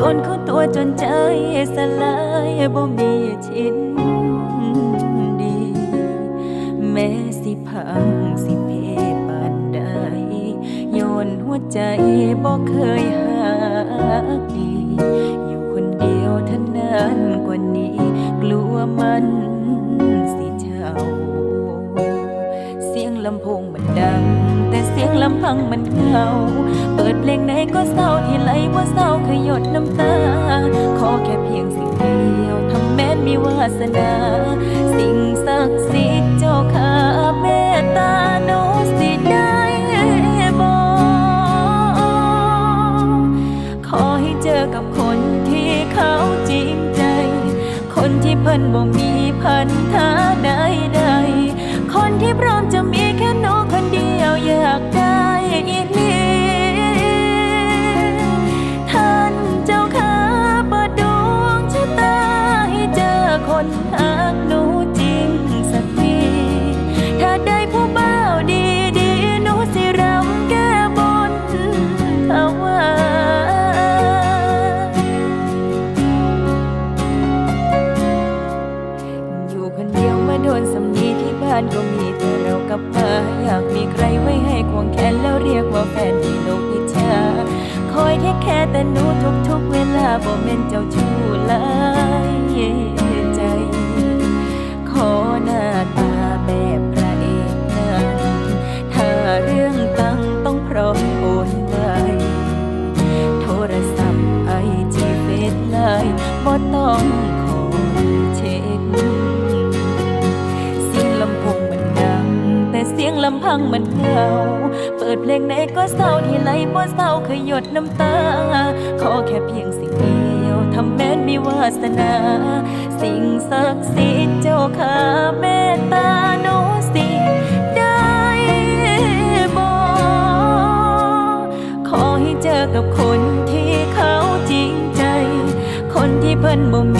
ดนเขาตัวจนใจสลายบ่มีชิ้นดี แม้สิพังสิเพปานใดโยนหัวใจบ่เคยหักดี อยู่คนเดียวท่านั้นกว่านี้ กลัวมันสิเช่าเสียงลำโพงมันดังำพังมันเหงาเปิดเพลงไหนก็เศร้าที่ไหลว่าเศร้าเคยหยดน้ำตา ขอแค่เพียงสิ่งเดียวทำแม้นมีวาสนา สิ่งศักดิ์สิทธิ์เจ้าข้าเมตตาโนสิได้บอกขอให้เจอกับคนที่เขาจริงใจ คนที่เพิ่นบ่มีพันธะใดๆคนที่พร้อมจะมีแค่น้อ งคนเดียวอยากได้อีหลีท่านเจ้าข้าเปิดดวงชะตาให้เจอคนหักหนูจริงสักทีถ้าได้ผู้บ่าวดีๆหนูสิรำแก้บนถวายอยู่คนเดียวมาโดนสำนีที่บ้านก็มีแต่เรากับ อยากมีใครไว้ให้ควงแขนแล้วเรียกว่าแฟนที่โลกอิจฉาคอยแค่แค่แต่หนูทุกๆเวลาบ่เม่นเจ้าชู้ลายใจ ขอหน้าตาแบบพระเอกนังถ้าเรื่องตังต้องพร้อมโอนไวโทรศัพท์ไอจีเฟซไลน์บ่ต้องำพังมันเหงาเปิดเพลงไหนก็เศร้าที่ไหลบ่เศร้าเคยหยดน้ำตา ขอแค่เพียงสิ่งเดียวทำแม้นมีวาสนา สิ่งศักดิ์สิทธิ์เจ้าข้าเมตตาโนสิได้บอกขอให้เจอกับคนที่เขาจริงใจ คนที่เพิ่นบ่มี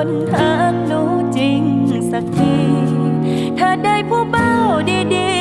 คนหักหนูจริงสักที ถ้าได้ผู้เบ้าดี